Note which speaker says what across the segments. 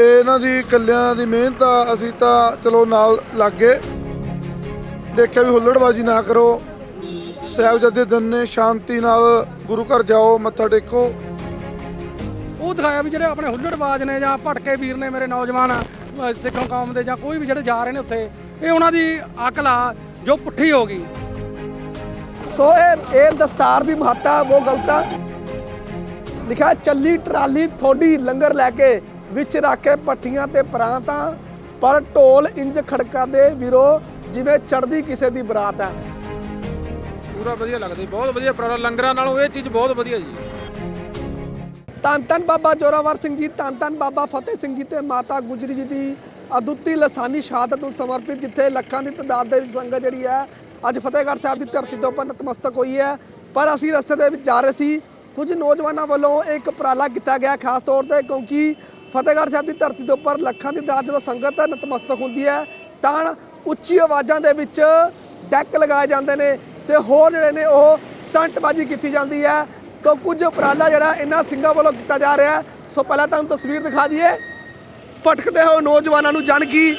Speaker 1: ਇਹ ਇਹਨਾਂ ਦੀ ਇਕੱਲਿਆਂ ਦੀ ਮਿਹਨਤ ਆ ਅਸੀਂ ਤਾਂ ਚਲੋ ਨਾਲ ਲੱਗ ਗਏ। ਦੇਖਿਆ ਵੀ ਹੁੱਲੜਬਾਜੀ ਨਾ ਕਰੋ। ਸਾਹਿਬਜ਼ਾਦੇ ਦਿਨ ਨੇ ਸ਼ਾਂਤੀ ਨਾਲ ਗੁਰੂ ਘਰ ਜਾਓ ਮੱਥਾ ਟੇਕੋ।
Speaker 2: ਉਹ ਦਿਖਾਇਆ ਵੀ ਜਿਹੜੇ ਆਪਣੇ ਹੁੱਲੜਬਾਜ਼ ਨੇ ਜਾਂ ਭਟਕੇ ਵੀਰ ਨੇ ਮੇਰੇ ਨੌਜਵਾਨ ਸਿੱਖਾਂ ਕੌਮ ਦੇ ਜਾਂ ਕੋਈ ਵੀ ਜਿਹੜੇ ਜਾ ਰਹੇ ਨੇ ਉੱਥੇ ਇਹ ਉਹਨਾਂ ਦੀ ਅਕਲ ਆ ਜੋ ਪੁੱਠੀ ਹੋ ਗਈ।
Speaker 3: ਸੋ ਇਹ ਇਹ ਦਸਤਾਰ ਦੀ ਮਹੱਤਤਾ ਉਹ ਗਲਤ। ਆ ਲਿਖਿਆ ਚੱਲੀ ਟਰਾਲੀ ਥੋੜੀ ਲੰਗਰ ਲੈ ਕੇ ਵਿੱਚ ਰੱਖ ਕੇ ਪੱਠੀਆਂ ਤੇ ਪਰਾਂਤਾਂ ਪਰ ਢੋਲ ਇੰਜ ਖੜਕਾ ਦੇ ਵੀਰੋ ਜਿਵੇਂ ਚੜਦੀ ਕਿਸੇ ਦੀ ਬਰਾਤ ਹੈ।
Speaker 4: ਪੂਰਾ ਵਧੀਆ ਲੱਗਦਾ ਬਹੁਤ ਵਧੀਆ ਪ੍ਰੋਗਰਾਮ ਲੰਗਰਾਂ ਨਾਲੋਂ ਇਹ ਚੀਜ਼ ਬਹੁਤ ਵਧੀਆ ਜੀ।
Speaker 3: ਧੰਨ ਧੰਨ ਬਾਬਾ ਜੋਰਾਵਰ ਸਿੰਘ ਜੀ ਧੰਨ ਧੰਨ ਬਾਬਾ ਫਤਿਹ ਸਿੰਘ ਜੀ ਤੇ ਮਾਤਾ ਗੁਜਰੀ ਜੀ ਦੀ ਅਦੁੱਤੀ ਲਸਾਨੀ ਸ਼ਹਾਦਤ ਨੂੰ ਸਮਰਪਿਤ ਜਿੱਥੇ ਲੱਖਾਂ ਦੀ ਤਦਾਦ ਦੇ ਵਿੱਚ ਸੰਗਤ ਜਿਹੜੀ ਹੈ ਅੱਜ ਫਤਿਹਗੜ੍ਹ ਸਾਹਿਬ ਦੀ ਧਰਤੀ ਤੋਂ ਨਤਮਸਤਕ ਹੋਈ ਹੈ। ਪਰ ਅਸੀਂ ਰਸਤੇ ਦੇ ਵਿੱਚ ਜਾ ਰਹੇ ਸੀ ਕੁਝ ਨੌਜਵਾਨਾਂ ਵੱਲੋਂ ਇੱਕ ਉਪਰਾਲਾ ਕੀਤਾ ਗਿਆ ਖਾਸ ਤੌਰ ਤੇ ਕਿਉਂਕਿ ਫਤਿਹਗੜ੍ਹ ਸਾਹਿਬ ਦੀ ਧਰਤੀ ਦੇ ਉੱਪਰ ਲੱਖਾਂ ਦੀ ਤਦਾਦ ਜਦੋਂ ਸੰਗਤ ਨਤਮਸਤਕ ਹੁੰਦੀ ਹੈ, ਤਾਂ ਉੱਚੀ ਆਵਾਜ਼ਾਂ ਦੇ ਵਿੱਚ ਡੈਕ ਲਗਾਏ ਜਾਂਦੇ ਨੇ ਤੇ ਹੋਰ ਜਿਹੜੇ ਨੇ ਉਹ ਸਟੰਟਬਾਜ਼ੀ ਕੀਤੀ ਜਾਂਦੀ ਹੈ। ਤਾਂ ਕੁਝ ਉਪਰਾਲਾ ਜਿਹੜਾ ਇਹਨਾਂ ਸਿੰਘਾਂ ਵੱਲੋਂ ਕੀਤਾ ਜਾ ਰਿਹਾ ਸੋ ਪਹਿਲਾਂ ਤੁਹਾਨੂੰ ਤਸਵੀਰ ਦਿਖਾ ਦਈਏ। ਭਟਕਦੇ ਹੋਏ ਨੌਜਵਾਨਾਂ ਨੂੰ ਜਾਣ ਕੀ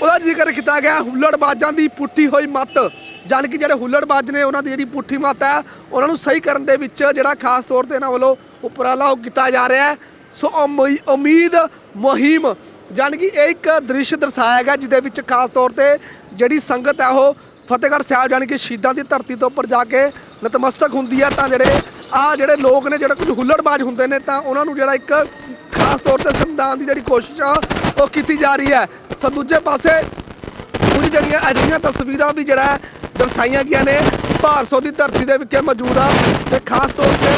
Speaker 3: ਉਹਦਾ ਜ਼ਿਕਰ ਕੀਤਾ ਗਿਆ ਹੁੱਲੜਬਾਜ਼ਾਂ ਦੀ ਪੁੱਠੀ ਹੋਈ ਮੱਤ। ਜਾਣ ਕਿ ਜਿਹੜੇ ਹੁੱਲੜਬਾਜ਼ ਨੇ ਉਹਨਾਂ ਦੀ ਜਿਹੜੀ ਪੁੱਠੀ ਮੱਤ ਹੈ, ਉਹਨਾਂ ਨੂੰ ਸਹੀ ਕਰਨ ਦੇ ਵਿੱਚ ਜਿਹੜਾ ਖਾਸ ਤੌਰ ਤੇ ਇਹਨਾਂ ਵੱਲੋਂ ਉਪਰਾਲਾ ਉਹ ਕੀਤਾ ਜਾ ਰਿਹਾ ਹੈ। ਸੋ ਉਮੀ- ਉਮੀਦ, ਮੁਹਿੰਮ, ਜਾਣੀ ਕਿ ਇਹ ਇੱਕ ਦ੍ਰਿਸ਼ ਦਰਸਾਇਆ ਗਿਆ ਜਿਹਦੇ ਵਿੱਚ ਖਾਸ ਤੌਰ ਤੇ ਜਿਹੜੀ ਸੰਗਤ ਹੈ ਉਹ ਫਤਿਹਗੜ੍ਹ ਸਾਹਿਬ ਜਾਣੀ ਕਿ ਸ਼ਹੀਦਾਂ ਦੀ ਧਰਤੀ ਤੋਂ ਉੱਪਰ ਜਾ ਕੇ ਨਤਮਸਤਕ ਹੁੰਦੀ ਹੈ ਤਾਂ ਜਿਹੜੇ ਆ ਜਿਹੜੇ ਲੋਕ ਨੇ, ਜਿਹੜੇ ਕੁਝ ਹੁੱਲੜਬਾਜ਼ ਹੁੰਦੇ ਨੇ, ਤਾਂ ਉਹਨਾਂ ਨੂੰ ਜਿਹੜਾ ਇੱਕ ਖਾਸ ਤੌਰ ਤੇ ਸੰਵਿਧਾਨ ਦੀ ਜਿਹੜੀ ਕੋਸ਼ਿਸ਼ ਆ, ਉਹ ਕੀਤੀ ਜਾ ਰਹੀ ਹੈ। ਸੋ ਦੂਜੇ ਪਾਸੇ ਕੁਝ ਜਿਹੜੀਆਂ ਅਜਿਹੀਆਂ ਤਸਵੀਰਾਂ ਵੀ ਜਿਹੜਾ ਹੈ ਦਰਸਾਈਆਂ ਗਈਆਂ ਨੇ, ਭਾਰਸੋ ਦੀ ਧਰਤੀ ਦੇ ਵਿਖੇ ਮੌਜੂਦ ਆ, ਤੇ ਖਾਸ ਤੌਰ ਤੇ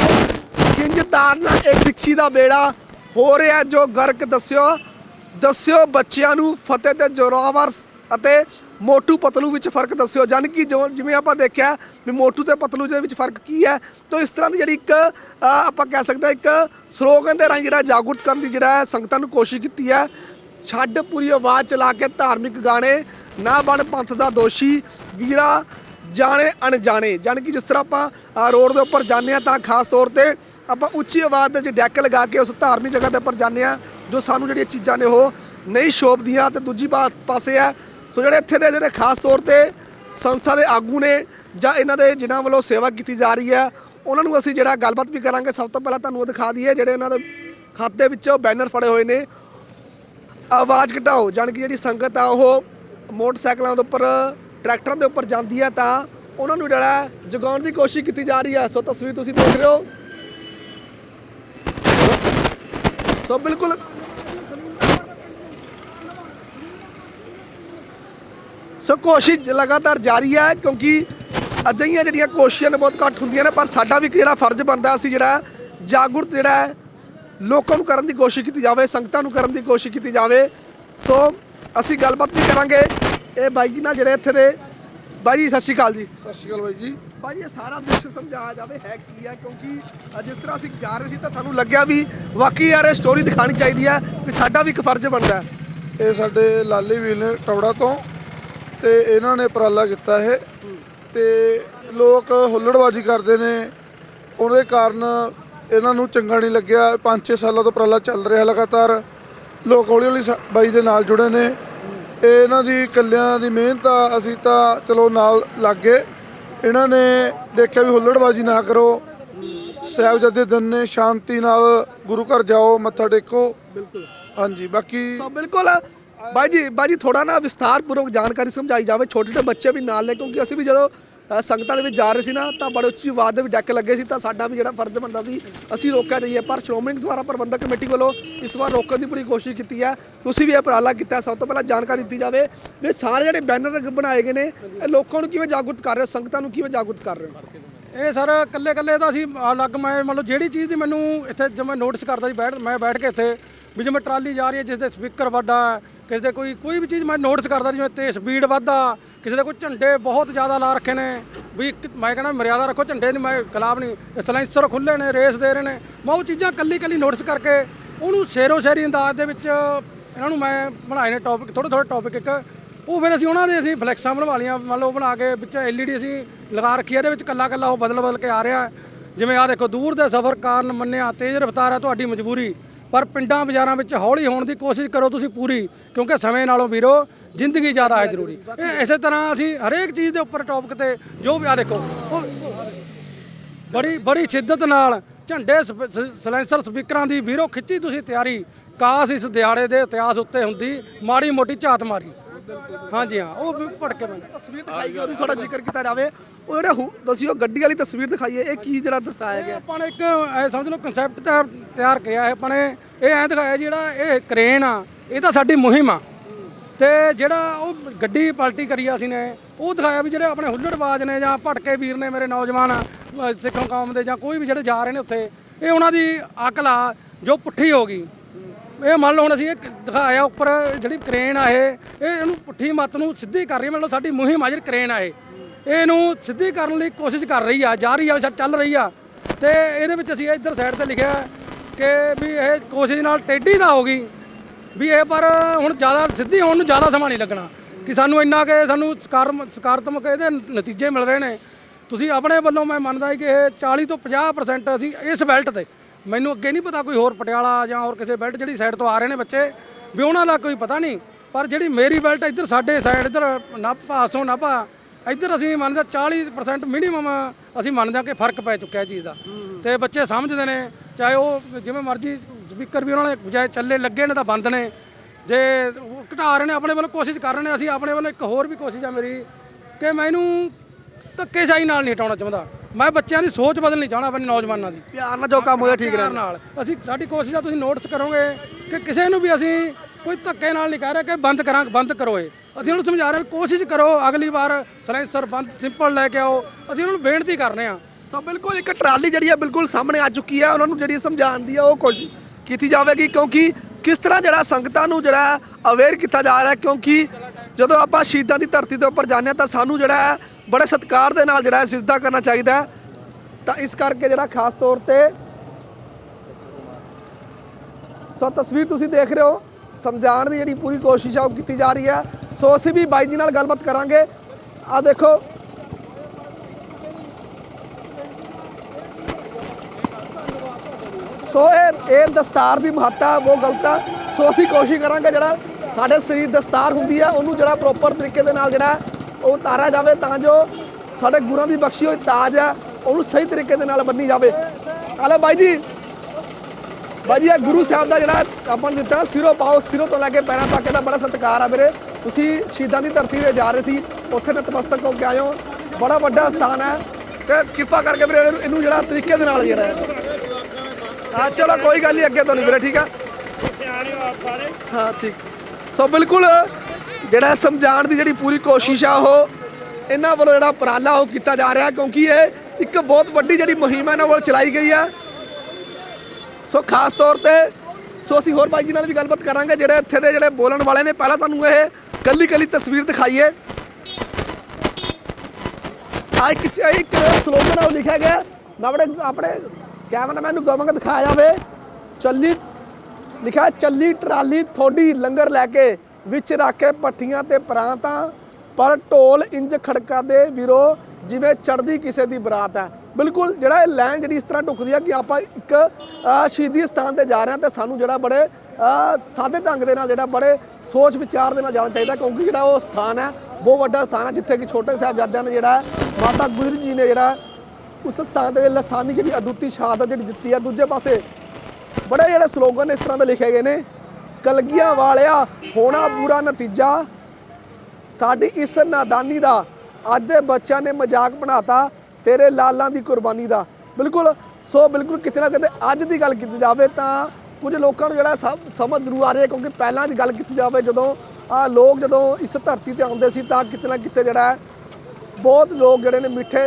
Speaker 3: ਖਿੰਜ ਤਾਰਨਾ ਇਹ ਸਿੱਖੀ ਦਾ ਬੇੜਾ ਹੋ ਰਿਹਾ ਜੋ ਗਰਕ ਦੱਸਿਓ ਦੱਸਿਓ ਬੱਚਿਆਂ ਨੂੰ ਫਤਿਹ ਤੇ ਜੋਰਾਵਰ ਅਤੇ ਮੋਟੂ ਪਤਲੂ ਵਿੱਚ ਫ਼ਰਕ ਦੱਸਿਓ। ਜਾਨ ਕਿ ਜੋ ਜਿਵੇਂ ਆਪਾਂ ਦੇਖਿਆ ਵੀ ਮੋਟੂ ਤੇ ਪਤਲੂ ਦੇ ਵਿੱਚ ਫ਼ਰਕ ਕੀ ਹੈ, ਤਾਂ ਇਸ ਤਰ੍ਹਾਂ ਦੀ ਜਿਹੜੀ ਇੱਕ ਆਪਾਂ ਕਹਿ ਸਕਦੇ ਹਾਂ ਇੱਕ ਸਲੋਗਨ ਦੇ ਰਾਹੀਂ ਜਿਹੜਾ ਜਾਗਰੂਕ ਕਰਨ ਦੀ ਜਿਹੜਾ ਹੈ ਸੰਗਤਾਂ ਨੂੰ ਕੋਸ਼ਿਸ਼ ਕੀਤੀ ਹੈ, ਛੱਡ ਪੂਰੀ ਆਵਾਜ਼ ਚਲਾ ਕੇ ਧਾਰਮਿਕ ਗਾਣੇ ਨਾ ਬਣ ਪੰਥ ਦਾ ਦੋਸ਼ੀ, ਵੀਰਾ ਜਾਣੇ ਅਣਜਾਣੇ। ਜਾਣੀ ਕਿ ਜਿਸ ਤਰ੍ਹਾਂ ਆਪਾਂ ਰੋਡ ਦੇ ਉੱਪਰ ਜਾਂਦੇ ਆ ਤਾਂ ਖਾਸ ਤੌਰ ਤੇ ਆਪਾਂ ਉੱਚੀ ਆਵਾਜ਼ ਦੇ ਵਿੱਚ ਡੈਕ ਲਗਾ ਕੇ ਉਸ ਧਾਰਮਿਕ ਜਗ੍ਹਾ ਦੇ ਉੱਪਰ ਜਾਂਦੇ ਆ ਜੋ ਸਾਨੂੰ ਜਿਹੜੀਆਂ ਚੀਜ਼ਾਂ ਨੇ ਉਹ ਨਹੀਂ ਸ਼ੋਭਦੀਆਂ ਤੇ ਦੂਜੀ ਬਾਤ ਪਾਸੇ ਆ ਸੋ ਜਿਹੜੇ ਇੱਥੇ ਦੇ ਜਿਹੜੇ ਖਾਸ ਤੌਰ ਤੇ ਸੰਸਥਾ ਦੇ ਆਗੂ ਨੇ ਜਾਂ ਇਹਨਾਂ ਦੇ ਜਿਨ੍ਹਾਂ ਵੱਲੋਂ ਸੇਵਾ ਕੀਤੀ ਜਾ ਰਹੀ ਹੈ, ਉਹਨਾਂ ਨੂੰ ਅਸੀਂ ਜਿਹੜਾ ਗੱਲਬਾਤ ਵੀ ਕਰਾਂਗੇ। ਸਭ ਤੋਂ ਪਹਿਲਾਂ ਤੁਹਾਨੂੰ ਉਹ ਦਿਖਾ ਦਈਏ, ਜਿਹੜੇ ਇਹਨਾਂ ਦੇ ਖਾਤੇ ਵਿੱਚੋਂ ਬੈਨਰ ਫੜੇ ਹੋਏ ਨੇ। ਆਵਾਜ਼ ਘਟਾਓ, ਜਾਣੀ ਕਿ ਜਿਹੜੀ ਸੰਗਤ ਆ, ਉਹ ਮੋਟਰਸਾਈਕਲਾਂ ਦੇ ਉੱਪਰ, ਟਰੈਕਟਰਾਂ ਦੇ ਉੱਪਰ ਜਾਂਦੀ ਹੈ ਤਾਂ ਉਹਨਾਂ ਨੂੰ ਜਿਹੜਾ ਜਗਾਉਣ ਦੀ ਕੋਸ਼ਿਸ਼ ਕੀਤੀ ਜਾ ਰਹੀ ਹੈ। ਸੋ ਤਸਵੀਰ ਤੁਸੀਂ ਦੇਖ ਰਹੇ ਹੋ। ਸੋ ਬਿਲਕੁਲ। ਸੋ ਕੋਸ਼ਿਸ਼ ਲਗਾਤਾਰ ਜਾਰੀ ਹੈ ਕਿਉਂਕਿ ਅਜਿਹੀਆਂ ਜਿਹੜੀਆਂ ਕੋਸ਼ਿਸ਼ਾਂ ਨੇ ਬਹੁਤ ਘੱਟ ਹੁੰਦੀਆਂ ਨੇ, ਪਰ ਸਾਡਾ ਵੀ ਜਿਹੜਾ ਫਰਜ਼ ਬਣਦਾ ਅਸੀਂ ਜਿਹੜਾ ਜਾਗਰੂਕ ਜਿਹੜਾ ਲੋਕਾਂ ਨੂੰ ਕਰਨ ਦੀ ਕੋਸ਼ਿਸ਼ ਕੀਤੀ ਜਾਵੇ, ਸੰਗਤਾਂ ਨੂੰ ਕਰਨ ਦੀ ਕੋਸ਼ਿਸ਼ ਕੀਤੀ ਜਾਵੇ। ਸੋ ਅਸੀਂ ਗੱਲਬਾਤ ਵੀ ਕਰਾਂਗੇ। ਇਹ ਬਾਈ ਜੀ ਨਾਲ ਜਿਹੜੇ ਇੱਥੇ ਦੇ ਬਾਈ ਜੀ ਸਤਿ ਸ਼੍ਰੀ ਅਕਾਲ ਜੀ।
Speaker 1: ਸਤਿ ਸ਼੍ਰੀ ਅਕਾਲ ਬਾਈ ਜੀ।
Speaker 3: ਭਾਈ ਇਹ ਸਾਰਾ ਦ੍ਰਿਸ਼ ਸਮਝਾਇਆ ਜਾਵੇ ਹੈ ਕੀ ਹੈ ਕਿਉਂਕਿ ਜਿਸ ਤਰ੍ਹਾਂ ਅਸੀਂ ਜਾ ਰਹੇ ਸੀ ਤਾਂ ਸਾਨੂੰ ਲੱਗਿਆ ਵੀ ਵਾਕਈ ਯਾਰ ਇਹ ਸਟੋਰੀ ਦਿਖਾਣੀ ਚਾਹੀਦੀ ਹੈ ਵੀ ਸਾਡਾ ਵੀ ਇੱਕ ਫਰਜ਼ ਬਣਦਾ
Speaker 1: ਇਹ ਸਾਡੇ ਲਾਲੀ ਵੀਰ ਨੇ ਟੌੜਾ ਤੋਂ ਤੇ ਇਹਨਾਂ ਨੇ ਉਪਰਾਲਾ ਕੀਤਾ ਇਹ। ਤੇ ਲੋਕ ਹੁੱਲੜਬਾਜੀ ਕਰਦੇ ਨੇ। ਉਹਦੇ ਕਾਰਨ ਇਹਨਾਂ ਨੂੰ ਚੰਗਾ ਨਹੀਂ ਲੱਗਿਆ। 5-6 ਸਾਲਾਂ ਤੋਂ ਉਪਰਾਲਾ ਚੱਲ ਰਿਹਾ ਲਗਾਤਾਰ। ਲੋਕ ਹੌਲੀ ਹੌਲੀ ਬਾਈ ਦੇ ਨਾਲ ਜੁੜੇ ਨੇ। ਇਹ ਇਹਨਾਂ ਦੀ ਇਕੱਲਿਆਂ ਦੀ ਮਿਹਨਤ ਆ ਅਸੀਂ ਤਾਂ ਚਲੋ ਨਾਲ ਲੱਗ ਗਏ। ਇਹਨਾਂ ਨੇ ਦੇਖਿਆ ਵੀ ਹੁੱਲੜਬਾਜੀ ਨਾ ਕਰੋ। ਸਾਹਿਬਜ਼ਾਦੇ ਦਿਨ ਨੇ ਸ਼ਾਂਤੀ ਨਾਲ ਗੁਰੂ ਘਰ ਜਾਓ ਮੱਥਾ ਟੇਕੋ।
Speaker 3: ਬਿਲਕੁਲ।
Speaker 1: ਹਾਂਜੀ ਬਾਕੀ
Speaker 3: ਸੋ ਬਿਲਕੁਲ ਬਾਈ ਜੀ ਬਾਈ ਜੀ ਥੋੜਾ ਨਾ ਵਿਸਥਾਰਪੂਰਵਕ ਜਾਣਕਾਰੀ ਸਮਝਾਈ ਜਾਵੇ ਛੋਟੇ ਛੋਟੇ ਬੱਚੇ ਵੀ ਨਾਲ ਲੈ ਕਿਉਂਕਿ ਅਸੀਂ ਵੀ ਜਦੋਂ ਸੰਗਤਾਂ ਦੇ ਵਿੱਚ ਜਾ ਰਹੇ ਸੀ ਨਾ, ਤਾਂ ਬੜੇ ਉੱਚੀ ਆਵਾਜ਼ ਦੇ ਵੀ ਡੈਕ ਲੱਗੇ ਸੀ, ਤਾਂ ਸਾਡਾ ਵੀ ਜਿਹੜਾ ਫਰਜ਼ ਬਣਦਾ ਸੀ, ਅਸੀਂ ਰੋਕਿਆ ਜਾਈਏ। ਪਰ ਸ਼੍ਰੋਮਣੀ ਦੁਆਰਾ ਪ੍ਰਬੰਧਕ ਕਮੇਟੀ ਵੱਲੋਂ ਇਸ ਵਾਰ ਰੋਕਣ ਦੀ ਪੂਰੀ ਕੋਸ਼ਿਸ਼ ਕੀਤੀ ਹੈ। ਤੁਸੀਂ ਵੀ ਇਹ ਉਪਰਾਲਾ ਕੀਤਾ ਸਭ ਤੋਂ ਪਹਿਲਾਂ ਜਾਣਕਾਰੀ ਦਿੱਤੀ ਜਾਵੇ ਵੀ ਸਾਰੇ ਜਿਹੜੇ ਬੈਨਰ ਬਣਾਏ ਗਏ ਨੇ, ਇਹ ਲੋਕਾਂ ਨੂੰ ਕਿਵੇਂ ਜਾਗਰੂਕ ਕਰ ਰਹੇ ਹੋ? ਸੰਗਤਾਂ ਨੂੰ ਕਿਵੇਂ ਜਾਗਰੂਕ ਕਰ ਰਹੇ ਹੋ?
Speaker 2: ਇਹ ਸਰ, ਇਕੱਲੇ ਇਕੱਲੇ ਤਾਂ ਅਸੀਂ ਅਲੱਗ, ਮੈਂ ਮਤਲਬ ਜਿਹੜੀ ਚੀਜ਼ ਦੀ ਮੈਨੂੰ ਇੱਥੇ ਜਿਵੇਂ ਨੋਟਿਸ ਕਰਦਾ ਸੀ, ਬੈਠ, ਮੈਂ ਬੈਠ ਕੇ ਇੱਥੇ ਵੀ ਜਿਵੇਂ ਟਰਾਲੀ ਜਾ ਰਹੀ ਹੈ, ਜਿਸ ਦੇ ਸਪੀਕਰ ਵੱਡਾ ਕਿਸੇ ਦੇ ਕੋਈ ਕੋਈ ਵੀ ਚੀਜ਼ ਮੈਂ ਨੋਟਿਸ ਕਰਦਾ ਜਿਵੇਂ ਤੇ ਸਪੀਡ ਵੱਧਾ ਕਿਸੇ ਦੇ ਕੋਈ ਝੰਡੇ ਬਹੁਤ ਜ਼ਿਆਦਾ ਲਾ ਰੱਖੇ ਨੇ, ਵੀ ਮੈਂ ਕਹਿੰਦਾ ਮਰਿਆਦਾ ਰੱਖੋ, ਝੰਡੇ ਨਹੀਂ, ਮੈਂ ਖਿਲਾਫ ਨਹੀਂ ਸਲੈਂਸਰ ਖੁੱਲੇ ਨੇ, ਰੇਸ ਦੇ ਰਹੇ ਨੇ, ਮੈਂ ਉਹ ਚੀਜ਼ਾਂ ਕੱਲੀ ਕੱਲੀ ਨੋਟਿਸ ਕਰਕੇ ਉਹਨੂੰ ਸ਼ੇਰੋ ਸ਼ੇਰੀ ਅੰਦਾਜ਼ ਦੇ ਵਿੱਚ ਇਹਨਾਂ ਨੂੰ ਮੈਂ ਬਣਾਏ ਨੇ ਟੌਪਿਕ ਥੋੜੇ ਥੋੜੇ ਟੌਪਿਕ ਇੱਕ। ਉਹ ਫਿਰ ਅਸੀਂ ਉਹਨਾਂ ਦੇ ਅਸੀਂ ਫਲੈਕਸਾਂ ਬਣਵਾ ਲਈਆਂ, ਮੰਨ ਲਓ ਬਣਾ ਕੇ ਵਿੱਚ ਐਲਈਡੀ ਅਸੀਂ ਲਗਾ ਰੱਖੀ ਹੈ ਇਹਦੇ ਵਿੱਚ ਕੱਲਾ ਕੱਲਾ ਉਹ ਬਦਲ ਬਦਲ ਕੇ ਆ ਰਿਹਾ। ਜਿਵੇਂ ਆ ਦੇਖੋ, ਦੂਰ ਦੇ ਸਫ਼ਰ ਕਾਰਨ ਮੰਨਿਆ, ਤੇਜ਼ ਰਫ਼ਤਾਰ ਹੈ ਤੁਹਾਡੀ ਮਜਬੂਰੀ। ਪਰ ਪਿੰਡਾਂ ਬਾਜ਼ਾਰਾਂ ਵਿੱਚ ਹੌਲੀ ਹੋਣ ਦੀ ਕੋਸ਼ਿਸ਼ ਕਰੋ ਤੁਸੀਂ ਪੂਰੀ, ਕਿਉਂਕਿ ਸਮੇਂ ਨਾਲੋਂ ਵੀਰੋ, ਜ਼ਿੰਦਗੀ ਜ਼ਿਆਦਾ ਹੈ ਜ਼ਰੂਰੀ। ਇਹ ਇਸੇ ਤਰ੍ਹਾਂ ਅਸੀਂ ਹਰੇਕ ਚੀਜ਼ ਦੇ ਉੱਪਰ ਟੌਪਿਕ ਤੇ ਜੋ ਵੀ ਆ ਦੇਖੋ। ਬੜੀ ਬੜੀ ਸ਼ਿੱਦਤ ਨਾਲ ਝੰਡੇ ਸਪ- ਸਲੈਂਸਰ ਸਪੀਕਰਾਂ ਦੀ ਵੀਰੋ ਖਿੱਚੀ ਤੁਸੀਂ ਤਿਆਰੀ। ਕਾਸ ਇਸ ਦਿਹਾੜੇ ਦੇ ਇਤਿਹਾਸ ਉੱਤੇ ਹੁੰਦੀ, ਮਾੜੀ ਮੋਟੀ ਝਾਤ ਮਾਰੀ। ਹਾਂਜੀ ਹਾਂ, ਉਹ ਵੀ ਭੜਕੇ ਮੈਂ
Speaker 3: ਤਸਵੀਰ ਦਿਖਾਈ ਉਹਦੀ ਥੋੜਾ ਜ਼ਿਕਰ ਕੀਤਾ ਜਾਵੇ। ਉਹ ਜਿਹੜਾ ਹੁ- ਤੁਸੀਂ ਉਹ ਗੱਡੀ ਵਾਲੀ ਤਸਵੀਰ ਦਿਖਾਈ ਹੈ ਇਹ ਕੀ ਜਿਹੜਾ ਦਰਸਾਇਆ ਗਿਆ?
Speaker 2: ਆਪਾਂ ਨੇ ਇੱਕ ਐ ਸਮਝ ਲਓ ਕਨਸੈਪਟ ਤਿਆਰ ਕਰਿਆ ਹੈ। ਆਪਾਂ ਨੇ ਇਹ ਐਂ ਦਿਖਾਇਆ ਜਿਹੜਾ ਇਹ ਕ੍ਰੇਨ ਆ ਇਹ ਤਾਂ ਸਾਡੀ ਮੁਹਿੰਮ ਆ। ਤੇ ਜਿਹੜਾ ਉਹ ਗੱਡੀ ਪਲਟੀ ਕਰੀ ਆ ਅਸੀਂ ਨੇ ਉਹ ਦਿਖਾਇਆ ਵੀ ਜਿਹੜੇ ਆਪਣੇ ਹੁੱਲੜਬਾਜ਼ ਨੇ ਜਾਂ ਭਟਕੇ ਵੀਰ ਨੇ ਮੇਰੇ ਨੌਜਵਾਨ ਅ, ਸਿੱਖਾਂ ਕੌਮ ਦੇ ਜਾਂ ਕੋਈ ਵੀ ਜਿਹੜੇ ਜਾ ਰਹੇ ਨੇ ਉੱਥੇ ਇਹ ਉਹਨਾਂ ਦੀ ਅਕਲ ਆ ਜੋ ਪੁੱਠੀ ਹੋ ਗਈ। ਇਹ ਮੰਨ ਲਓ ਹੁਣ ਅਸੀਂ ਇਹ ਦਿਖਾਇਆ ਉੱਪਰ ਜਿਹੜੀ ਕ੍ਰੇਨ ਆ ਇਹ ਇਹ ਇਹਨੂੰ ਪੁੱਠੀ ਮੱਤ ਨੂੰ ਸਿੱਧੀ ਕਰ ਰਹੀ ਹੈ। ਮੰਨ ਲਓ ਸਾਡੀ ਮੁਹਿੰਮ ਆ ਜਿਹੜੀ ਕ੍ਰੇਨ ਆ ਇਹ। ਇਹਨੂੰ ਸਿੱਧੀ ਕਰਨ ਲਈ ਕੋਸ਼ਿਸ਼ ਕਰ ਰਹੀ ਆ, ਜਾ ਰਹੀ ਆ ਸਰ ਚੱਲ ਰਹੀ ਆ। ਤੇ ਇਹਦੇ ਵਿੱਚ ਅਸੀਂ ਇੱਧਰ ਸਾਈਡ ਤੇ ਲਿਖਿਆ ਕਿ ਵੀ ਇਹ ਕੋਸ਼ਿਸ਼ ਨਾਲ ਟੇਢੀ ਦਾ ਹੋ ਗਈ ਵੀ ਇਹ ਪਰ ਹੁਣ ਜ਼ਿਆਦਾ ਸਿੱਧੀ ਹੋਣ ਨੂੰ ਜ਼ਿਆਦਾ ਸਮਾਂ ਨਹੀਂ ਲੱਗਣਾ। ਕਿ ਸਾਨੂੰ ਇੰਨਾ ਕਿ ਸਾਨੂੰ ਸਕਾਰਮ ਸਕਾਰਾਤਮਕ ਇਹਦੇ ਨਤੀਜੇ ਮਿਲ ਰਹੇ ਨੇ। ਤੁਸੀਂ ਆਪਣੇ ਵੱਲੋਂ ਮੈਂ ਮੰਨਦਾ ਕਿ ਇਹ 40 ਤੋਂ 50% ਅਸੀਂ ਇਸ ਬੈਲਟ ਤੇ। ਮੈਨੂੰ ਅੱਗੇ ਨਹੀਂ ਪਤਾ ਕੋਈ ਹੋਰ ਪਟਿਆਲਾ ਜਾਂ ਹੋਰ ਕਿਸੇ ਬੈਲਟ ਜਿਹੜੀ ਸਾਈਡ ਤੋਂ ਆ ਰਹੇ ਨੇ ਬੱਚੇ। ਵੀ ਉਹਨਾਂ ਦਾ ਕੋਈ ਪਤਾ ਨਹੀਂ। ਪਰ ਜਿਹੜੀ ਮੇਰੀ ਬੈਲਟ ਇੱਧਰ ਸਾਡੇ ਸਾਈਡ ਇੱਧਰ ਨਾਭਾ ਸੋ ਨਾਭਾ ਇੱਧਰ ਅਸੀਂ ਮੰਨਦੇ 40% ਮਿਨੀਮਮ ਅਸੀਂ ਮੰਨਦੇ ਹਾਂ ਕਿ ਫ਼ਰਕ ਪੈ ਚੁੱਕਿਆ ਚੀਜ਼ ਦਾ। ਤੇ ਬੱਚੇ ਸਮਝਦੇ ਨੇ ਚਾਹੇ ਉਹ ਜਿਵੇਂ ਮਰਜ਼ੀ ਸਪੀਕਰ ਵੀ ਉਹਨਾਂ ਨੇ ਚਾਹੇ ਚੱਲੇ ਲੱਗੇ ਨੇ ਤਾਂ ਬੰਦ ਨੇ। ਜੇ ਘਟਾ ਰਹੇ ਨੇ ਆਪਣੇ ਵੱਲੋਂ ਕੋਸ਼ਿਸ਼ ਕਰ ਰਹੇ ਨੇ ਅਸੀਂ ਆਪਣੇ ਵੱਲੋਂ ਇੱਕ ਹੋਰ ਵੀ ਕੋਸ਼ਿਸ਼ ਆ ਮੇਰੀ ਕਿ ਮੈਨੂੰ ਧੱਕੇਸ਼ਾਹੀ ਨਾਲ ਨਹੀਂ ਹਟਾਉਣਾ ਚਾਹੁੰਦਾ। ਮੈਂ ਬੱਚਿਆਂ ਦੀ ਸੋਚ ਬਦਲਣੀ ਚਾਹਣਾ ਆਪਣੇ ਨੌਜਵਾਨਾਂ ਦੀ।
Speaker 3: ਪਿਆਰ ਨਾਲ ਜੋ ਕੰਮ ਹੋਇਆ ਠੀਕ
Speaker 2: ਪਿਆਰ ਨਾਲ। ਅਸੀਂ ਸਾਡੀ ਕੋਸ਼ਿਸ਼ ਆ ਤੁਸੀਂ ਨੋਟਿਸ ਕਰੋਗੇ ਕਿ ਕਿਸੇ ਨੂੰ ਵੀ ਅਸੀਂ ਕੋਈ ਧੱਕੇ ਨਾਲ ਨਹੀਂ ਕਹਿ ਰਹੇ ਕਿ ਬੰਦ ਕਰਾਂ ਬੰਦ ਕਰੋ ਇਹ। ਅਸੀਂ ਉਹਨੂੰ ਸਮਝਾ ਰਹੇ ਕੋਸ਼ਿਸ਼ ਕਰੋ ਅਗਲੀ ਵਾਰ ਸਲੈਂਸਰ ਬੰਦ ਸਿੰਪਲ ਲੈ ਕੇ ਆਓ। ਅਸੀਂ ਉਹਨਾਂ ਨੂੰ ਬੇਨਤੀ ਕਰ ਰਹੇ ਹਾਂ।
Speaker 3: ਸੋ ਬਿਲਕੁਲ ਇੱਕ ਟਰਾਲੀ ਜਿਹੜੀ ਹੈ ਬਿਲਕੁਲ ਸਾਹਮਣੇ ਆ ਚੁੱਕੀ ਹੈ, ਉਹਨਾਂ ਨੂੰ ਜਿਹੜੀ ਸਮਝਾਉਣ ਦੀ ਹੈ, ਉਹ ਕੋਸ਼ਿਸ਼ ਕੀਤੀ ਜਾਵੇਗੀ ਕਿਉਂਕਿ ਕਿਸ ਤਰ੍ਹਾਂ ਜਿਹੜਾ ਸੰਗਤਾਂ ਨੂੰ ਜਿਹੜਾ ਅਵੇਅਰ ਕੀਤਾ ਜਾ ਰਿਹਾ ਕਿਉਂਕਿ ਜਦੋਂ ਆਪਾਂ ਸ਼ਹੀਦਾਂ ਦੀ ਧਰਤੀ ਦੇ ਉੱਪਰ ਜਾਂਦੇ ਹਾਂ, ਤਾਂ ਸਾਨੂੰ ਜਿਹੜਾ ਹੈ ਬੜੇ ਸਤਿਕਾਰ ਦੇ ਨਾਲ ਜਿਹੜਾ ਹੈ ਸਿਜਦਾ ਕਰਨਾ ਚਾਹੀਦਾ ਤਾਂ ਇਸ ਕਰਕੇ ਜਿਹੜਾ ਖਾਸ ਤੌਰ ਤੇ ਸੋ ਤਸਵੀਰ ਤੁਸੀਂ ਦੇਖ ਰਹੇ ਹੋ, ਸਮਝਾਉਣ ਦੀ ਜਿਹੜੀ ਪੂਰੀ ਕੋਸ਼ਿਸ਼ ਆ, ਉਹ ਕੀਤੀ ਜਾ ਰਹੀ ਹੈ। ਸੋ ਅਸੀਂ ਵੀ ਬਾਈ ਜੀ ਨਾਲ ਗੱਲਬਾਤ ਕਰਾਂਗੇ। ਆ ਦੇਖੋ। ਸੋ ਇਹ ਇਹ ਦਸਤਾਰ ਦੀ ਮਹੱਤਤਾ ਉਹ ਗਲਤ ਆ। ਸੋ ਅਸੀਂ ਕੋਸ਼ਿਸ਼ ਕਰਾਂਗੇ ਜਿਹੜਾ ਸਾਡੇ ਸਰੀਰ ਦਸਤਾਰ ਹੁੰਦੀ ਆ ਉਹਨੂੰ ਜਿਹੜਾ ਪ੍ਰੋਪਰ ਤਰੀਕੇ ਦੇ ਨਾਲ ਜਿਹੜਾ ਉਹ ਉਤਾਰਿਆ ਜਾਵੇ ਤਾਂ ਜੋ ਸਾਡੇ ਗੁਰਾਂ ਦੀ ਬਖਸ਼ੀ ਹੋਈ ਤਾਜ ਆ ਉਹਨੂੰ ਸਹੀ ਤਰੀਕੇ ਦੇ ਨਾਲ ਬੰਨੀ ਜਾਵੇ। ਆਲੇ ਬਾਈ ਜੀ। ਬਾਈ ਜੀ ਇਹ ਗੁਰੂ ਸਾਹਿਬ ਦਾ ਜਿਹੜਾ ਆਪਾਂ ਨੂੰ ਦਿੱਤਾ ਨਾ, ਸਿਰੋਂ ਪਾਓ ਸਿਰੋਂ ਤੋਂ ਲੈ ਕੇ ਪੈਰਾਂ ਤੱਕ ਇਹਦਾ ਬੜਾ ਸਤਿਕਾਰ ਆ ਵੀਰੇ। ਤੁਸੀਂ ਸ਼ਹੀਦਾਂ ਦੀ ਧਰਤੀ ਤੇ ਜਾ ਰਹੇ ਸੀ, ਉੱਥੇ ਨਤਮਸਤਕ ਹੋ ਕੇ ਆਏ ਹੋ। ਬੜਾ ਵੱਡਾ ਸਥਾਨ ਹੈ। ਤੇ ਕਿਰਪਾ ਕਰਕੇ ਵੀਰੇ ਇਹਨੂੰ- ਜਿਹੜਾ ਤਰੀਕੇ ਦੇ ਨਾਲ ਜਿਹੜਾ ਹੈ। ਹਾਂ, ਚਲੋ ਕੋਈ ਗੱਲ ਨਹੀਂ, ਅੱਗੇ ਤੋਂ ਨਹੀਂ ਵੀਰੇ, ਠੀਕ ਆ? ਹਾਂ, ਠੀਕ। ਸੋ ਬਿਲਕੁਲ, ਜਿਹੜਾ ਸਮਝਾਉਣ ਦੀ ਜਿਹੜੀ ਪੂਰੀ ਕੋਸ਼ਿਸ਼ ਆ, ਉਹ ਇਹਨਾਂ ਵੱਲੋਂ ਜਿਹੜਾ ਉਪਰਾਲਾ ਉਹ ਕੀਤਾ ਜਾ ਰਿਹਾ, ਕਿਉਂਕਿ ਇਹ ਇੱਕ ਬਹੁਤ ਵੱਡੀ ਜਿਹੜੀ ਮੁਹਿੰਮ ਹੈ, ਇਹਨਾਂ ਵੱਲ ਚਲਾਈ ਗਈ ਆ। ਸੋ ਖਾਸ ਤੌਰ ਤੇ, ਸੋ ਅਸੀਂ ਹੋਰ ਬਾਈ ਜੀ ਨਾਲ ਵੀ ਗੱਲਬਾਤ ਕਰਾਂਗੇ, ਜਿਹੜੇ ਇੱਥੇ ਦੇ ਜਿਹੜੇ ਬੋਲਣ ਵਾਲੇ ਨੇ, ਪਹਿਲਾਂ ਤੁਹਾਨੂੰ ਇਹ ਕੱਲੀ ਕੱਲੀ ਤਸਵੀਰ ਦਿਖਾਈਏ। ਆ ਇੱਕ ਇੱਕ ਸਲੋਗਨ ਉਹ ਲਿਖਿਆ ਗਿਆ। ਮੈਂ ਆਪਣੇ ਆਪਣੇ ਕੈਮਰਾਮੈਨ ਨੂੰ ਕਹਾਂਗਾ ਦਿਖਾਇਆ ਜਾਵੇ ਚੱਲੀ ਲਿਖਿਆ, ਚੱਲੀ ਟਰਾਲੀ ਥੋੜੀ ਲੰਗਰ ਲੈ ਕੇ, ਵਿੱਚ ਰੱਖ ਕੇ ਪੱਠੀਆਂ ਤੇ ਪਰਾਂਤਾਂ ਪਰ ਢੋਲ ਇੰਜ ਖੜਕਾ ਦੇ ਵੀਰੋ, ਜਿਵੇਂ ਚੜਦੀ ਕਿਸੇ ਦੀ ਬਰਾਤ ਹੈ। ਬਿਲਕੁਲ ਜਿਹੜਾ ਇਹ ਲਾਈਨ ਜਿਹੜੀ ਇਸ ਤਰ੍ਹਾਂ ਢੁਕਦੀ ਆ ਕਿ ਆਪਾਂ ਇੱਕ ਸ਼ਹੀਦੀ ਸਥਾਨ ਤੇ ਜਾ ਰਹੇ ਹਾਂ ਤੇ ਸਾਨੂੰ ਜਿਹੜਾ ਬੜੇ ਸਾਦੇ ਢੰਗ ਦੇ ਨਾਲ ਜਿਹੜਾ ਬੜੇ ਸੋਚ ਵਿਚਾਰ ਦੇ ਨਾਲ ਜਾਣਾ ਚਾਹੀਦਾ, ਕਿਉਂਕਿ ਜਿਹੜਾ ਉਹ ਸਥਾਨ ਹੈ, ਬਹੁਤ ਵੱਡਾ ਸਥਾਨ ਹੈ, ਜਿੱਥੇ ਕਿ ਛੋਟੇ ਸਾਹਿਬਜ਼ਾਦਿਆਂ ਨੇ ਜਿਹੜਾ ਮਾਤਾ ਗੁਜਰੀ ਜੀ ਨੇ ਜਿਹੜਾ ਉਸ ਸਥਾਨ ਦੇ ਲਸਾਨੀ ਜਿਹੜੀ ਅਦੁੱਤੀ ਸ਼ਹਾਦਤ ਜਿਹੜੀ ਦਿੱਤੀ ਹੈ, ਦੂਜੇ ਪਾਸੇ ਬੜੇ ਜਿਹੜੇ ਸਲੋਗਨ ਇਸ ਤਰ੍ਹਾਂ ਦੇ ਲਿਖੇ ਗਏ ਨੇ, ਕਲਗੀਆਂ ਵਾਲਿਆ, ਹੋਣਾ ਬੁਰਾ ਨਤੀਜਾ, ਸਾਡੀ ਇਸ ਨਾਦਾਨੀ ਦਾ, ਅੱਜ ਦੇ ਬੱਚਿਆਂ ਨੇ ਮਜ਼ਾਕ ਬਣਾਤਾ, ਤੇਰੇ ਲਾਲਾਂ ਦੀ ਕੁਰਬਾਨੀ ਦਾ। ਬਿਲਕੁਲ, ਸੋ ਬਿਲਕੁਲ ਕਿਤੇ ਨਾ ਕਿਤੇ ਅੱਜ ਦੀ ਗੱਲ ਕੀਤੀ ਜਾਵੇ ਤਾਂ ਕੁਝ ਲੋਕਾਂ ਨੂੰ ਜਿਹੜਾ ਸਭ ਸਮਝ ਜ਼ਰੂਰ ਆ ਰਿਹਾ ਕਿਉਂਕਿ ਪਹਿਲਾਂ ਦੀ ਗੱਲ ਕੀਤੀ ਜਾਵੇ ਜਦੋਂ ਆ ਲੋਕ ਜਦੋਂ ਇਸ ਧਰਤੀ ਤੇ ਆਉਂਦੇ ਸੀ ਤਾਂ ਕਿਤੇ ਨਾ ਕਿਤੇ ਜਿਹੜਾ ਹੈ ਬਹੁਤ ਲੋਕ ਜਿਹੜੇ ਨੇ ਮਿੱਠੇ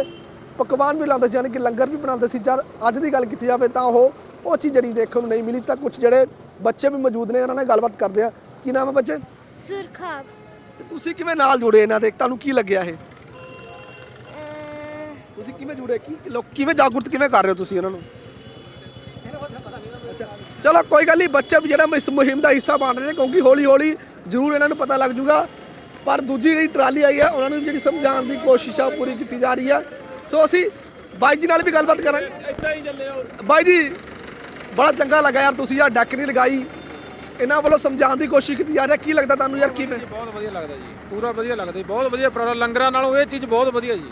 Speaker 3: ਪਕਵਾਨ ਵੀ ਲਾਉਂਦੇ ਸੀ ਯਾਨੀ ਕਿ ਲੰਗਰ ਵੀ ਬਣਾਉਂਦੇ ਸੀ। ਜਦ ਅੱਜ ਦੀ ਗੱਲ ਕੀਤੀ ਜਾਵੇ ਤਾਂ ਉਹ ਉਹ ਚੀਜ਼ ਜਿਹੜੀ ਦੇਖਣ ਨੂੰ ਨਹੀਂ ਮਿਲੀ ਤਾਂ ਕੁਝ ਜਿਹੜੇ ਬੱਚੇ ਵੀ ਮੌਜੂਦ ਨੇ ਉਹਨਾਂ ਨਾਲ ਗੱਲਬਾਤ ਕਰਦੇ ਆ। ਕੀ ਨਾਮ ਹੈ ਬੱਚੇ?
Speaker 5: ਸੁਰਖਾਬ
Speaker 3: ਤੇ ਤੁਸੀਂ ਕਿਵੇਂ ਨਾਲ ਜੁੜੇ ਇਹਨਾਂ ਦੇ? ਤੁਹਾਨੂੰ ਕੀ ਲੱਗਿਆ ਇਹ? ਤੁਸੀਂ ਕਿਵੇਂ ਜੁੜੇ? ਕੀ ਲੋਕ ਕਿਵੇਂ ਜਾਗਰੂਕ ਕਿਵੇਂ ਕਰ ਰਹੇ ਹੋ ਤੁਸੀਂ ਉਹਨਾਂ ਨੂੰ? ਚਲੋ ਕੋਈ ਗੱਲ ਨਹੀਂ, ਬੱਚੇ ਵੀ ਜਿਹੜਾ ਇਸ ਮੁਹਿੰਮ ਦਾ ਹਿੱਸਾ ਬਣ ਰਹੇ ਨੇ, ਕਿਉਂਕਿ ਹੌਲੀ ਹੌਲੀ ਜ਼ਰੂਰ ਇਹਨਾਂ ਨੂੰ ਪਤਾ ਲੱਗ ਜੂਗਾ ਪਰ ਦੂਜੀ ਜਿਹੜੀ ਟਰਾਲੀ ਆਈ ਹੈ, ਉਹਨਾਂ ਨੂੰ ਜਿਹੜੀ ਸਮਝਾਉਣ ਦੀ ਕੋਸ਼ਿਸ਼ ਆ, ਉਹ ਪੂਰੀ ਕੀਤੀ ਜਾ ਰਹੀ ਹੈ ਸੋ ਅਸੀਂ ਬਾਈ ਜੀ ਨਾਲ ਵੀ ਗੱਲਬਾਤ ਕਰਾਂਗੇ। ਬਾਈ ਜੀ, ਬੜਾ ਚੰਗਾ ਲੱਗਾ ਯਾਰ, ਤੁਸੀਂ ਯਾਰ ਡੈਕ ਨਹੀਂ ਲਗਾਈ। ਇਹਨਾਂ ਵੱਲੋਂ ਸਮਝਾਉਣ ਦੀ ਕੋਸ਼ਿਸ਼ ਕੀਤੀ ਜਾ ਰਹੀ ਕੀ ਲੱਗਦਾ ਤੁਹਾਨੂੰ ਯਾਰ ਕਿਵੇਂ
Speaker 4: ਜੀ ਬਹੁਤ ਵਧੀਆ ਲੱਗਦਾ ਜੀ। ਪੂਰਾ ਵਧੀਆ ਲੱਗਦਾ ਜੀ, ਬਹੁਤ ਵਧੀਆ। ਉਪਰਾਲਾ ਲੰਗਰਾਂ ਨਾਲੋਂ ਇਹ ਚੀਜ਼ ਬਹੁਤ ਵਧੀਆ ਜੀ।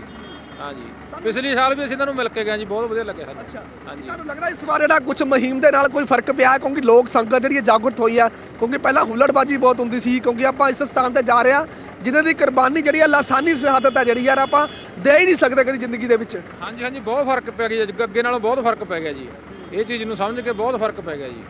Speaker 4: ਹਾਂ ਜੀ ਪਿਛਲੀ ਸਾਲ ਵੀ ਅਸੀਂ ਇਹਨਾਂ ਨੂੰ ਮਿਲ ਕੇ ਗਏ ਜੀ ਬਹੁਤ ਵਧੀਆ ਲੱਗਿਆ ਸਾਨੂੰ।
Speaker 3: ਅੱਛਾ।
Speaker 4: ਹਾਂਜੀ।
Speaker 3: ਤੁਹਾਨੂੰ ਲੱਗਦਾ ਇਸ ਵਾਰ ਜਿਹੜਾ ਕੁਝ ਮੁਹਿੰਮ ਦੇ ਨਾਲ ਕੋਈ ਫ਼ਰਕ ਪਿਆ? ਹੈ ਕਿਉਂਕਿ ਲੋਕ ਸੰਗਤ ਜਿਹੜੀ ਹੈ ਜਾਗਰੂਕ ਹੋਈ ਹੈ ਕਿਉਂਕਿ ਪਹਿਲਾਂ ਹੁੱਲੜਬਾਜੀ ਬਹੁਤ ਹੁੰਦੀ ਸੀ ਕਿਉਂਕਿ ਆਪਾਂ ਇਸ ਸਥਾਨ ਤੇ ਜਾ ਰਹੇ ਹਾਂ ਜਿਨ੍ਹਾਂ ਦੀ ਕੁਰਬਾਨੀ ਜਿਹੜੀ ਹੈ ਲਾਸਾਨੀ ਸ਼ਹਾਦਤ ਹੈ ਜਿਹੜੀ ਯਾਰ ਆਪਾਂ ਦੇ ਹੀ ਨਹੀਂ ਸਕਦੇ ਕਦੀ ਜ਼ਿੰਦਗੀ ਦੇ ਵਿੱਚ।
Speaker 4: ਹਾਂਜੀ ਹਾਂਜੀ ਬਹੁਤ ਫ਼ਰਕ ਪੈ ਗਿਆ ਜੀ ਅੱਗੇ ਨਾਲੋਂ ਬਹੁਤ ਫ਼ਰਕ ਪੈ ਗਿਆ ਜੀ। ਇਹ ਚੀਜ਼ ਨੂੰ ਸਮਝ ਕੇ ਬਹੁਤ ਫ਼ਰਕ ਪੈ ਗਿਆ ਜੀ।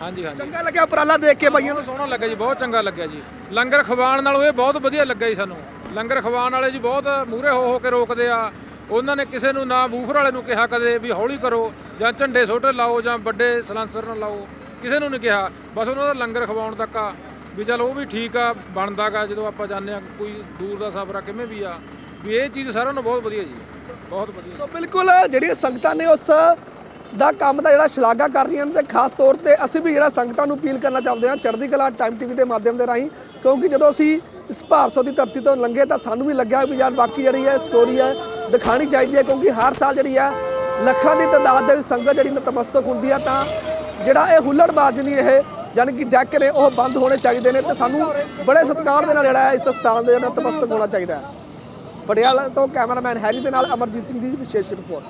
Speaker 4: ਹਾਂਜੀ ਹਾਂਜੀ।
Speaker 3: ਚੰਗਾ ਲੱਗਿਆ ਉਪਰਾਲਾ ਦੇਖ ਕੇ ਬਾਈਆਂ ਨੂੰ।
Speaker 4: ਸੋਹਣਾ ਲੱਗਾ ਜੀ ਬਹੁਤ ਚੰਗਾ ਲੱਗਿਆ ਜੀ। ਲੰਗਰ ਖਵਾਉਣ ਨਾਲੋਂ ਇਹ ਬਹੁਤ ਵਧੀਆ ਲੱਗਾ ਜੀ ਸਾਨੂੰ। ਲੰਗਰ ਖਵਾਉਣ ਵਾਲੇ ਜੀ ਬਹੁਤ ਮੂਹਰੇ ਹੋ ਹੋ ਕੇ ਰੋਕਦੇ ਆ। ਉਹਨਾਂ ਨੇ ਕਿਸੇ ਨੂੰ ਨਾ ਬੂਫਰ ਵਾਲੇ ਨੂੰ ਕਿਹਾ ਕਦੇ ਵੀ ਹੌਲੀ ਕਰੋ ਜਾਂ ਝੰਡੇ ਛੋਟੇ ਲਾਓ ਜਾਂ ਵੱਡੇ ਸਲਾਂਸਰ ਨਾਲ ਲਾਓ, ਕਿਸੇ ਨੂੰ ਨਹੀਂ ਕਿਹਾ। ਬਸ ਉਹਨਾਂ ਦਾ ਲੰਗਰ ਖਵਾਉਣ ਤੱਕ ਆ। ਵੀ ਚਲ ਉਹ ਵੀ ਠੀਕ ਆ, ਬਣਦਾਗਾ ਜਦੋਂ ਆਪਾਂ ਜਾਂਦੇ ਆ ਕੋਈ ਦੂਰ ਦਾ ਸਫ਼ਰ ਆ, ਕਿਵੇਂ ਵੀ ਆ। ਵੀ ਇਹ ਚੀਜ਼ ਸਾਰਿਆਂ ਨੂੰ ਬਹੁਤ ਵਧੀਆ ਜੀ। ਬਹੁਤ ਵਧੀਆ।
Speaker 3: ਸੋ ਬਿਲਕੁਲ ਜਿਹੜੀਆਂ ਸੰਗਤਾਂ ਨੇ ਉਸ ਦਾ ਕੰਮ ਦਾ ਜਿਹੜਾ ਸ਼ਲਾਘਾ ਕਰ ਰਹੀਆਂ ਨੇ ਤੇ ਖਾਸ ਤੌਰ ਤੇ ਅਸੀਂ ਵੀ ਜਿਹੜਾ ਸੰਗਤਾਂ ਨੂੰ ਅਪੀਲ ਕਰਨਾ ਚਾਹੁੰਦੇ ਹਾਂ ਚੜ੍ਹਦੀ ਕਲਾ ਟਾਈਮ ਟੀਵੀ ਦੇ ਮਾਧਿਅਮ ਦੇ ਰਾਹੀਂ, ਕਿਉਂਕਿ ਜਦੋਂ ਅਸੀਂ ਇਸ ਭਾਰਸੋ ਦੀ ਧਰਤੀ ਤੋਂ ਲੰਘੇ ਤਾਂ ਸਾਨੂੰ ਵੀ ਲੱਗਿਆ ਵੀ ਯਾਰ ਬਾਕੀ ਜਿਹੜੀ ਹੈ ਸਟੋਰੀ ਹੈ ਦਿਖਾਣੀ ਚਾਹੀਦੀ ਹੈ ਕਿਉਂਕਿ ਹਰ ਸਾਲ ਜਿਹੜੀ ਹੈ, ਲੱਖਾਂ ਦੀ ਤਾਦਾਦ ਦੇ ਵਿੱਚ ਸੰਗਤ ਜਿਹੜੀ ਨਤਮਸਤਕ ਹੁੰਦੀ ਹੈ ਤਾਂ ਜਿਹੜਾ ਇਹ ਹੁੱਲੜਬਾਜ਼ ਨਹੀਂ ਇਹ ਯਾਨੀ ਕਿ ਡੈਕ ਨੇ ਉਹ ਬੰਦ ਹੋਣੇ ਚਾਹੀਦੇ ਨੇ ਤੇ ਸਾਨੂੰ ਬੜੇ ਸਤਿਕਾਰ ਦੇ ਨਾਲ ਜਿਹੜਾ ਹੈ, ਇਸ ਸਥਾਨ ਦੇ ਜਿਹੜਾ ਨਤਮਸਤਕ ਹੋਣਾ ਚਾਹੀਦਾ ਹੈ। ਪਟਿਆਲਾ ਤੋਂ ਕੈਮਰਾਮੈਨ ਹੈਰੀ ਦੇ ਨਾਲ ਅਮਰਜੀਤ ਸਿੰਘ ਦੀ ਵਿਸ਼ੇਸ਼ ਰਿਪੋਰਟ।